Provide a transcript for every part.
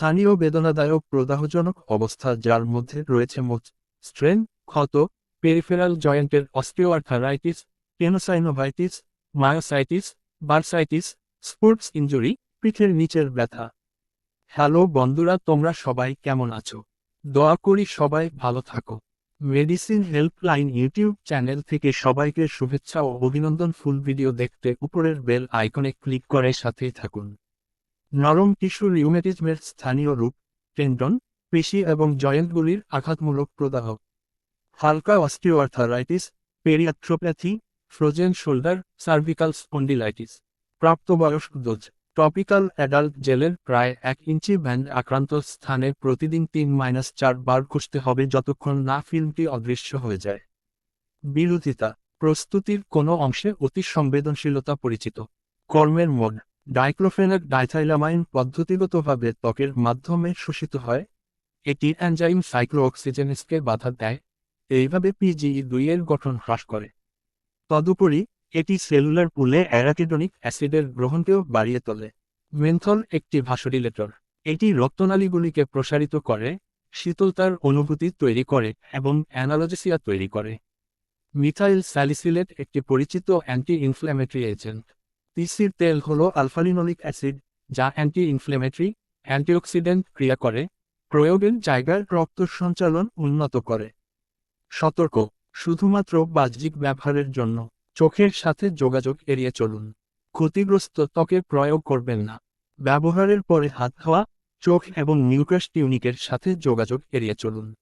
স্থানীয় বেদনাদায়ক প্রদাহজনক অবস্থা যার মধ্যে রয়েছে মোচ স্ট্রেন, ক্ষত, পেরিফেরাল জয়েন্টের osteoarthritis tenosynovitis myositis, bursitis, sports injury, পিঠের নিচের ব্যথা। হ্যালো বন্ধুরা, তোমরা সবাই কেমন আছো? দয়া করি সবাই ভালো থাকো। মেডিসিন হেল্পলাইন ইউটিউব চ্যানেল থেকে সবাইকে শুভেচ্ছা ও অভিনন্দন। ফুল ভিডিও দেখতে উপরের বেল আইকনে ক্লিক করে সাথেই থাকুন। নরম টিস্যু রিউমেটিজমের স্থানীয় রূপ টেন্ডন পেশি এবং জয়েন্টগুলির আঘাতমূলক প্রদাহ। হালকা osteoarthritis, periarthropathy, frozen shoulder, cervical spondylitis. প্রাপ্তবয়স্ক ডোজ, টপিক্যাল অ্যাডাল্ট জেলের প্রায় এক ইঞ্চি ব্যান্ড আক্রান্ত স্থানে প্রতিদিন তিন মাইনাস চার বার কষতে হবে যতক্ষণ না ফিল্মটি অদৃশ্য হয়ে যায়। বিরোধিতা, প্রস্তুতির কোনো অংশে অতি সংবেদনশীলতা পরিচিত। কর্মের মোড ডাইক্লোফেনাক ডাইথাইলামাইন পদ্ধতিগতভাবে ত্বকের মাধ্যমে শোষিত হয়। এটি অ্যানজাইম সাইক্লোঅক্সিজেনেসকে বাধা দেয়। এইভাবে পিজিই দুইয়ের গঠন হ্রাস করে। তদুপরি, এটি সেলুলার পুলে অ্যারাকিডনিক অ্যাসিডের গ্রহণকেও বাড়িয়ে তোলে। মেন্থল একটি ভাসোডিলেটর। এটি রক্তনালীগুলিকে প্রসারিত করে, শীতলতার অনুভূতি তৈরি করে এবং অ্যানালজেসিয়া তৈরি করে। মিথাইল স্যালিসিলেট একটি পরিচিত অ্যান্টি ইনফ্ল্যামেটরি এজেন্ট। তিসির তেল হল আলফালিনোলিক অ্যাসিড, যা অ্যান্টি ইনফ্ল্যামেটরি অ্যান্টিঅক্সিডেন্ট ক্রিয়া করে, প্রয়োগের জায়গার রক্ত সঞ্চালন উন্নত করে। সতর্ক, শুধুমাত্র বাহ্যিক ব্যবহারের জন্য, চোখের সাথে যোগাযোগ এড়িয়ে চলুন। ক্ষতিগ্রস্ত ত্বকে প্রয়োগ করবেন না। ব্যবহারের পরে হাত ধোয়া, চোখ এবং নিউক্রাস টিউনিকের সাথে যোগাযোগ এড়িয়ে চলুন।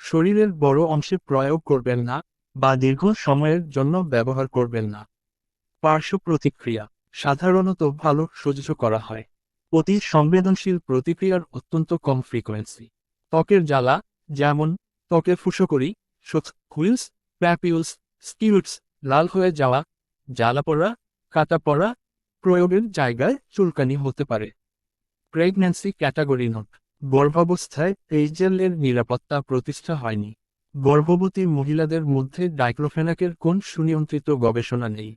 শরীরের বড় অংশে প্রয়োগ করবেন না, বা দীর্ঘ সময়ের জন্য ব্যবহার করবেন না। পার্শ্ব প্রতিক্রিয়া সাধারণত ভালো সহ্য করা হয়। অতি সংবেদনশীল প্রতিক্রিয়ার অত্যন্ত কম ফ্রিকোয়েন্সি। ত্বকের জ্বালা, যেমন ত্বকে ফুসকরি হুইলস, প্যাপিউলস স্কিউটস লাল হয়ে যাওয়া, জ্বালা পড়া, কাটা পড়া প্রয়োগের জায়গায় চুলকানি হতে পারে। Pregnancy category note. গর্ভাবস্থায় এই জেলের নিরাপত্তা প্রতিষ্ঠা হয়নি। গর্ভবতী মহিলাদের মধ্যে ডাইক্লোফেনাকের কোন সুনিয়ন্ত্রিত গবেষণা নেই।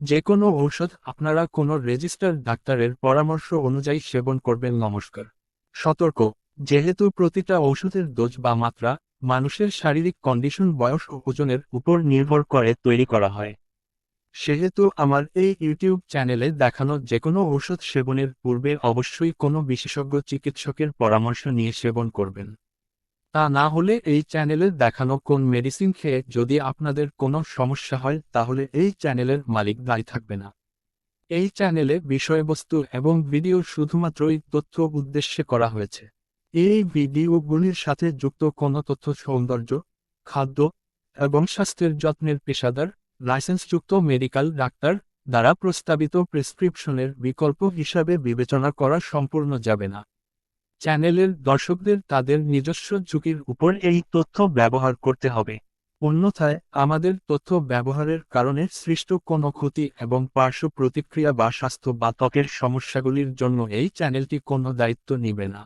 যে কোনো ঔষধ আপনারা কোনো রেজিস্টার ডাক্তারের পরামর্শ অনুযায়ী সেবন করবেন। নমস্কার। সতর্ক। যেহেতু প্রতিটা ঔষধের ডোজ বা মাত্রা মানুষের শারীরিক কন্ডিশন, বয়স ও ওজনের উপর নির্ভর করে তৈরি করা হয়। সেহেতু আমার এই ইউটিউব চ্যানেলে দেখানো যে কোনো ঔষধ সেবনের পূর্বে অবশ্যই কোনো বিশেষজ্ঞ চিকিৎসকের পরামর্শ নিয়ে সেবন করবেন। তা না হলে এই চ্যানেলে দেখানো কোন মেডিসিন খেয়ে যদি আপনাদের কোনো সমস্যা হয়, তাহলে এই চ্যানেলের মালিক দায়ী থাকবে না। এই চ্যানেলে বিষয়বস্তু এবং ভিডিও শুধুমাত্রই তথ্য উদ্দেশ্যে করা হয়েছে। এই ভিডিওগুলির সাথে যুক্ত কোনো তথ্য সৌন্দর্য, খাদ্য এবং স্বাস্থ্যের যত্নের পেশাদার, লাইসেন্সযুক্ত মেডিকেল ডাক্তার দ্বারা প্রস্তাবিত প্রেসক্রিপশনের বিকল্প হিসাবে বিবেচনা করা সম্পূর্ণ যাবে না। চ্যানেলের দর্শকদের তাদের নিজস্ব ঝুঁকির উপর এই তথ্য ব্যবহার করতে হবে। অন্যথায়, আমাদের তথ্য ব্যবহারের কারণে সৃষ্ট কোনো ক্ষতি এবং পার্শ্ব প্রতিক্রিয়া বা স্বাস্থ্য বা ত্বকের সমস্যাগুলির জন্য এই চ্যানেলটি কোনো দায়িত্ব নিবে না।